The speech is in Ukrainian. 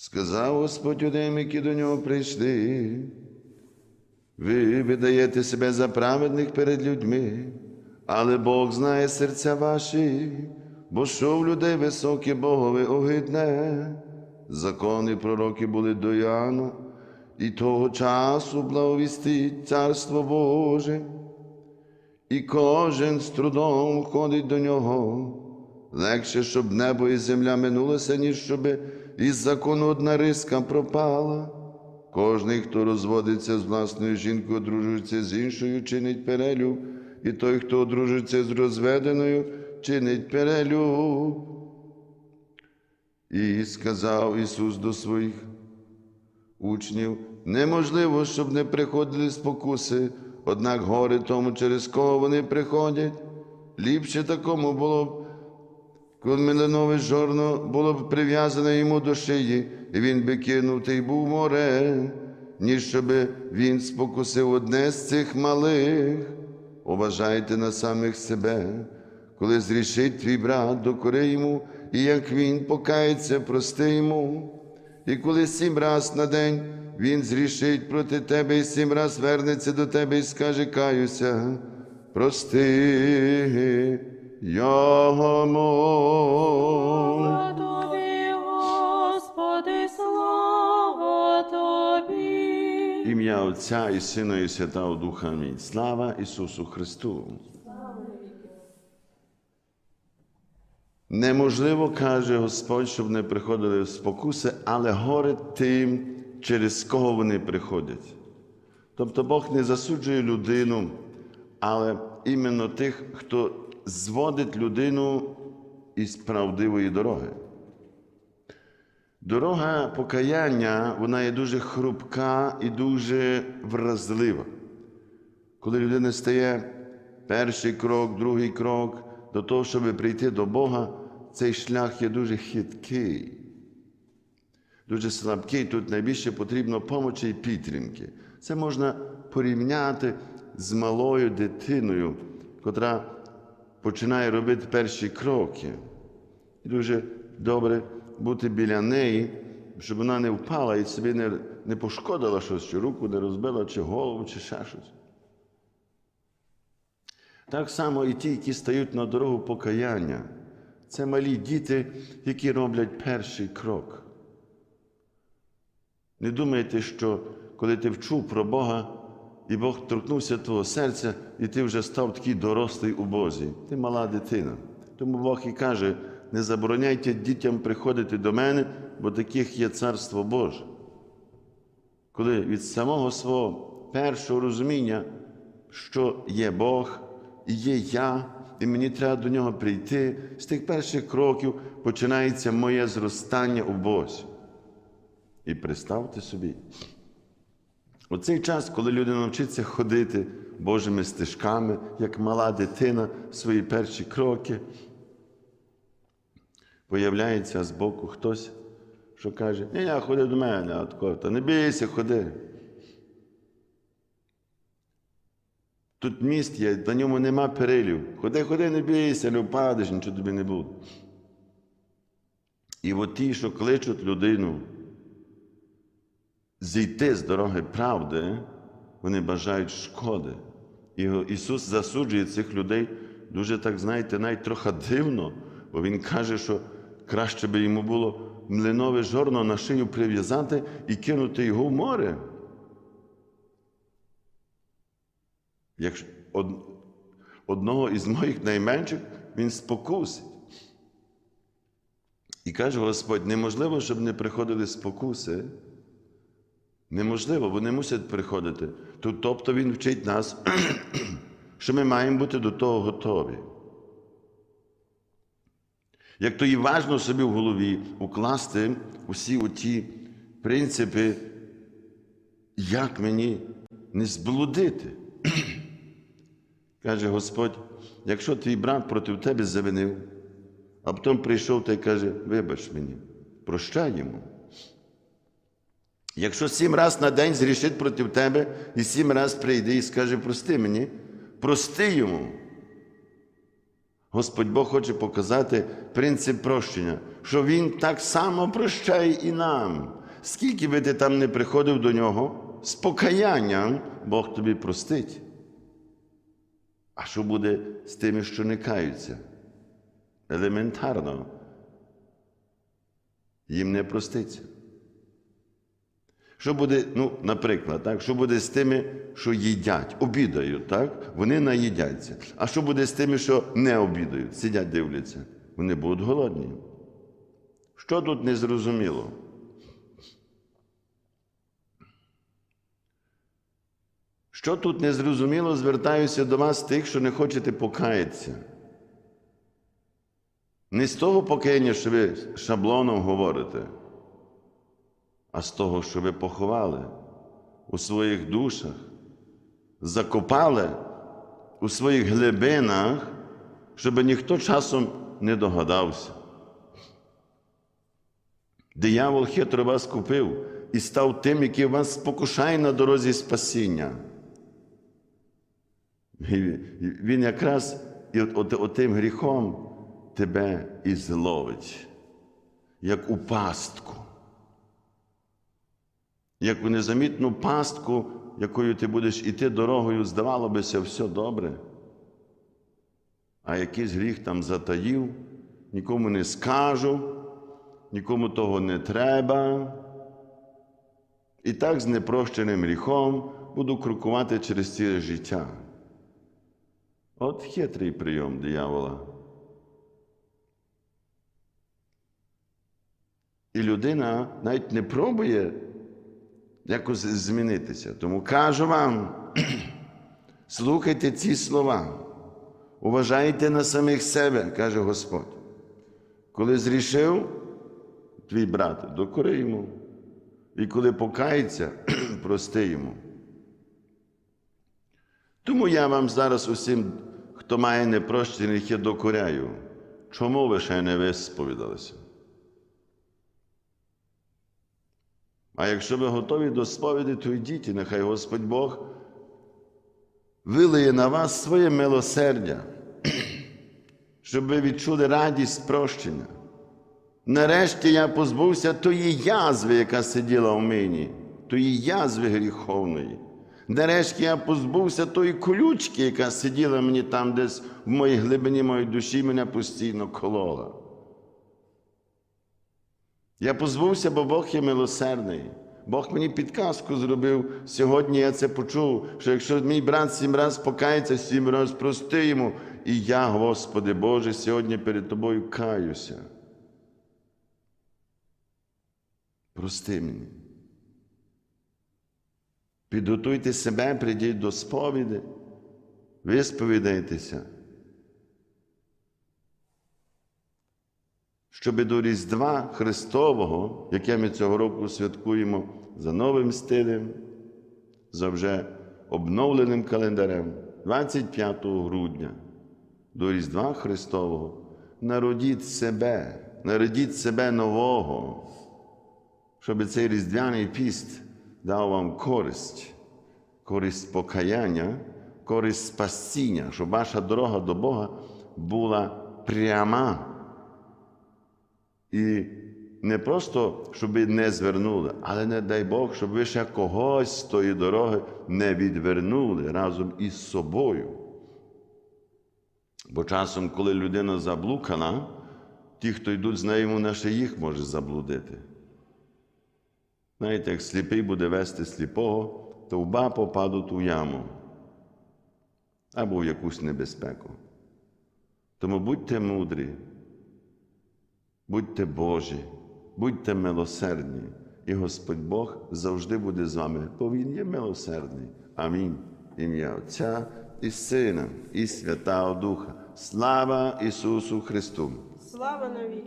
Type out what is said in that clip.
Сказав Господь одним, які до нього прийшли. Ви видаєте себе за праведних перед людьми, але Бог знає серця ваші, бо що в людей високе Богове огидне. Закони пророки були до Яна, і того часу благовістить Царство Боже, і кожен з трудом ходить до нього. Легше, щоб небо і земля минулося, ніж щоб із закону одна риска пропала. Кожний, хто розводиться з власною жінкою, одружується з іншою, чинить перелюб, і той, хто одружується з розведеною, чинить перелюб. І сказав Ісус до своїх учнів, неможливо, щоб не приходили спокуси, однак горе тому, через кого вони приходять. Ліпше такому було б, коли милинове жорно було б прив'язане йому до шиї, і він би кинутий був море, ніж щоби він спокусив одне з цих малих. Уважайте на самих себе, коли зрішить твій брат, докори йому, і як він покається, прости йому. І коли сім раз на день він зрішить проти тебе і сім раз вернеться до тебе і скаже каюся, прости Слава тобі, Господи, слава тобі. Ім'я Отця і Сина, і Святого Духа. Амінь. Слава Ісусу Христу. Неможливо, каже Господь, щоб не приходили в спокуси, але горе тим, через кого вони приходять. Тобто Бог не засуджує людину, але іменно тих, хто зводить людину із правдивої дороги. Дорога покаяння, вона є дуже хрупка і дуже вразлива. Коли людина стає перший крок, другий крок до того, щоб прийти до Бога, цей шлях є дуже хиткий, дуже слабкий. Тут найбільше потрібно помочі і підтримки. Це можна порівняти з малою дитиною, котра починає робити перші кроки. І дуже добре бути біля неї, щоб вона не впала і собі не, не пошкодила щось, чи руку не розбила, чи голову, чи ще щось. Так само і ті, які стають на дорогу покаяння. Це малі діти, які роблять перший крок. Не думайте, що коли ти вчув про Бога, і Бог торкнувся твого серця, і ти вже став такий дорослий у Бозі. Ти мала дитина. Тому Бог і каже: не забороняйте дітям приходити до мене, бо таких є царство Боже. Коли від самого свого першого розуміння, що є Бог і є я, і мені треба до нього прийти, з тих перших кроків починається моє зростання у Бозі. І представте собі, оцей час, коли людина навчиться ходити Божими стежками, як мала дитина, свої перші кроки, появляється з боку хтось, що каже, ні, я ходи до мене, а тако, та не бійся, ходи. Тут міст є, на ньому нема перилів. Ходи, ходи, не бійся, не впадеш, нічого тобі не буде. І от ті, що кличуть людину зійти з дороги правди, вони бажають шкоди. І Ісус засуджує цих людей дуже, так знаєте, навіть трохи дивно, бо Він каже, що краще би йому було млинове жорно на шию прив'язати і кинути його в море. Якщо од, одного із моїх найменших він спокусить. І каже Господь, неможливо, щоб не приходили спокуси. Неможливо, вони мусять приходити. Тобто Він вчить нас, що ми маємо бути до того готові. Як то і важно собі в голові укласти усі оті принципи, як мені не зблудити. Каже Господь, якщо твій брат проти тебе завинив, а потім прийшов та й каже, вибач мені, прощай йому. Якщо сім раз на день зрішить проти тебе і сім раз прийде і скаже, прости мені, прости йому. Господь Бог хоче показати принцип прощення, що Він так само прощає і нам. Скільки би ти там не приходив до нього, з покаянням Бог тобі простить. А що буде з тими, що не каються? Елементарно. Їм не проститься. Що буде, ну, наприклад, так, що буде з тими, що їдять, обідають, так? Вони наїдяться. А що буде з тими, що не обідають, сидять, дивляться? Вони будуть голодні. Що тут незрозуміло? Що тут незрозуміло, звертаюся до вас тих, що не хочете покаятися. Не з того покаяння, що ви шаблоном говорите, а з того, що ви поховали у своїх душах, закопали у своїх глибинах, щоб ніхто часом не догадався. Диявол хитро вас купив і став тим, який вас спокушає на дорозі спасіння. Він якраз і от, от, отим гріхом тебе і зловить, як у пастку, як у незамітну пастку, якою ти будеш іти дорогою, здавало бися, все добре. А якийсь гріх там затаїв, нікому не скажу, нікому того не треба. І так з непрощеним гріхом буду крокувати через ціле життя. От хитрий прийом диявола. І людина навіть не пробує якось змінитися. Тому кажу вам, слухайте ці слова, уважайте на самих себе, каже Господь. Коли зрішив твій брат, докори йому. І коли покається, прости йому. Тому я вам зараз усім, хто має непрощені гріхи, докоряю. Чому ви ще не висповідалися? А якщо ви готові до сповіді, то йдіть, і нехай Господь Бог вилиє на вас своє милосердя, щоб ви відчули радість прощення. Нарешті я позбувся тої язви, яка сиділа в мені, тої язви гріховної. Нарешті я позбувся тої колючки, яка сиділа мені там десь в моїй глибині моєї душі, мене постійно колола. Я позбувся, бо Бог є милосердний. Бог мені підказку зробив. Сьогодні я це почув, що якщо мій брат сім раз покається, сім раз прости йому. І я, Господи Боже, сьогодні перед Тобою каюся. Прости мені. Підготуйте себе, прийдіть до сповіді, висповідайтеся. Щоби до Різдва Христового, яке ми цього року святкуємо за новим стилем, за вже обновленим календарем, 25 грудня, до Різдва Христового, народіть себе, народіть себе нового, щоб цей різдвяний піст дав вам користь, користь покаяння, користь спасіння, щоб ваша дорога до Бога була пряма. І не просто, щоб не звернули, але не дай Бог, щоб ви ще когось з тої дороги не відвернули разом із собою. Бо часом, коли людина заблукана, ті, хто йдуть з нею, вона ще їх може заблудити. Знаєте, як сліпий буде вести сліпого, то оба попадуть у яму або в якусь небезпеку. Тому будьте мудрі. Будьте Божі, будьте милосердні, і Господь Бог завжди буде з вами, бо Він є милосердний. Амінь. Ім'я Отця і Сина, і Святого Духа. Слава Ісусу Христу! Слава навіки!